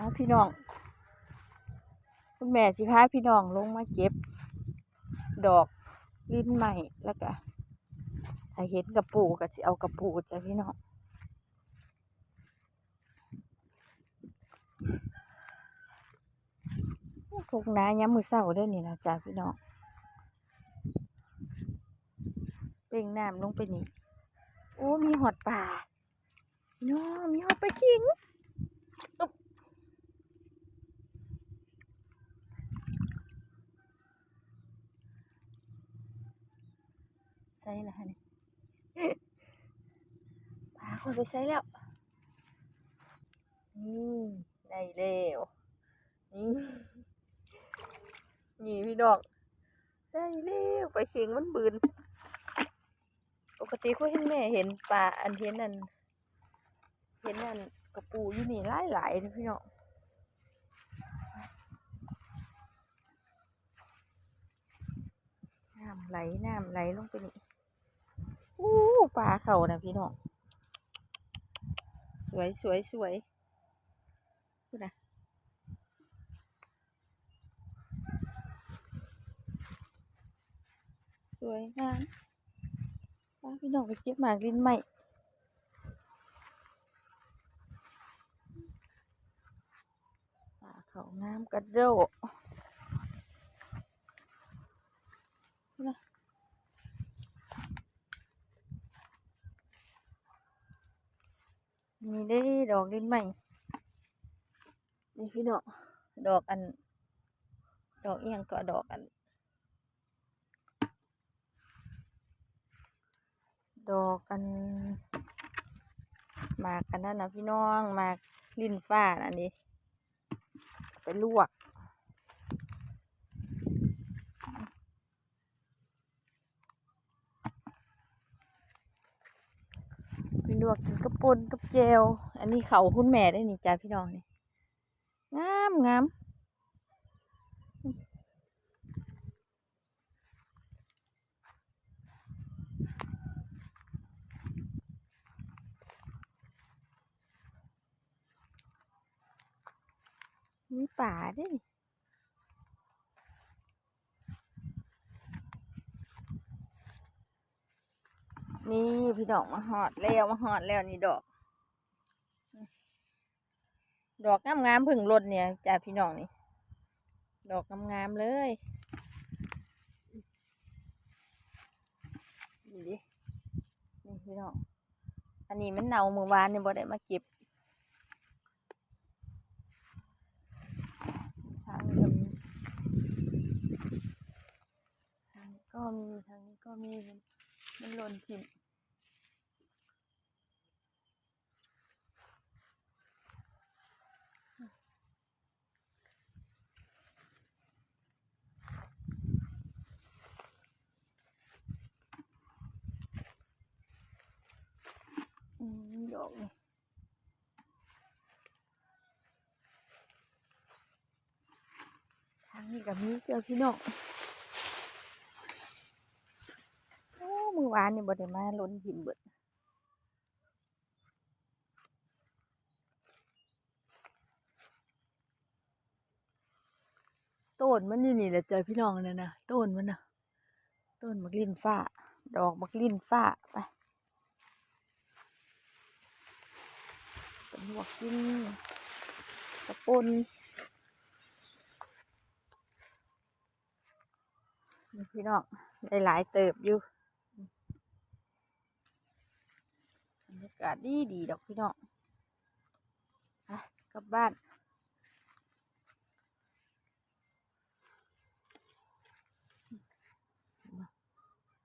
มาพี่น้อง คุณแม่สิพาพี่น้องลงมาเก็บ ดอกลิ้นใหม่แล้วก็ถ้าเห็นกระปูก็สิเอากระปูจ้ะพี่น้องพวกน้าย้ำมือเศร้าได้นี่นะจ้ะพี่น้องเป่งน้ำลงไปนี่ โอ้ มีหอดป่าน้องมีหอดปลาคิงอึ๊บใส่ละฮะนี่ปลาคนไปใส่แล้ว นี่ได้แล้วนี่นี่พี่น้องได้แล้วไปเข่งมันบืน ปกติก็เห็นแม่เห็นปลาอันเห็นนั่นเห็นนั่นกระปูอยู่นี่หลายหลายเลยพี่น้องน้ำไหลน้ำไหลลงไปนี่ ปลาเขานะพี่น้อง สวยสวยสวยดูนะสวยงามพาพี่น้องไปเก็บหมากลินใหม่ปลาเขางามกระโดด มีได้ดอกลิ้นใหม่นี่พี่น้องดอกอัน ดอกเอียงก็ดอกอัน ดอกกันมากกันนั่นนะพี่น้องมากลิ้นฟ้าอันนี้ไปลวก ไป ลวกกินกระปุนกับเจลอันนี้เขาคุณแม่ได้นี่จ้าพี่น้องนี่งามงามมีป่าด้วย นี่พี่น้องมาหอดแล้วมาหอดแล้วนี่ดอก ดอกงามๆผึ่งรดเนี่ยจ้าพี่น้องนี่ ดอกงามๆเลยนี่ดินี่พี่น้องอันนี้มันเน่าเมื่อวานเนี่ยบ่ได้มาเก็บทางนี้ก็มีทางนี้ก็มีทางนี้ก็มี มันมันหล่นถิ่มอืมดอกทางนี้ก็มีเจอพี่น้องโอ้มือ วานนี่บ่ได้มาล้นหิมเบิดต้นมันอยู่นี่แหละเจอพี่น้องนั่นนะต้นมันนะต้นมักลิ้นฟ้า ดอกมักลิ้นฟ้าไปหัวกกินกระปนนี่พี่น้องหลายเติบอยู่บรรยา กาศดีดีดอกพี่น้องไปกลับบ้าน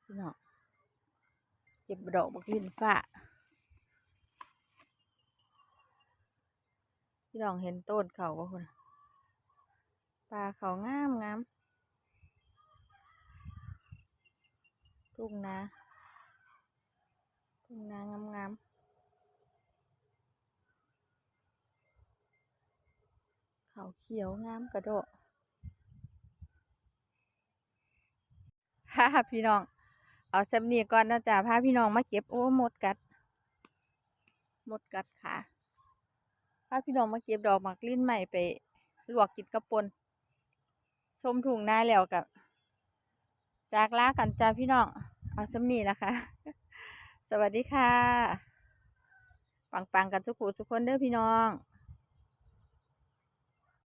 พี่น้องเก็บดอกบักลินฟ้าพี่น้องเห็นต้นเขาบ่คุณปลาเขางามงามทุ่งนาทุ่งนางามงาม เขาเขียวงามกระโดดฮ่าพี่น้อง เอาสำเนียก่อนนะจ๊ะพาพี่น้องมาเก็บโอ้หมดกัด หมดกัดขาพาพี่น้องมาเก็บดอกหมากลิ้นใหม่ไปลวกกินกระปนชมถุงนาแล้วกับ จากลากันจ้าพี่น้อง เอาสำนีนะคะ สวัสดีค่ะ ปังๆกันทุกผู้ทุกคนเด้อพี่น้อง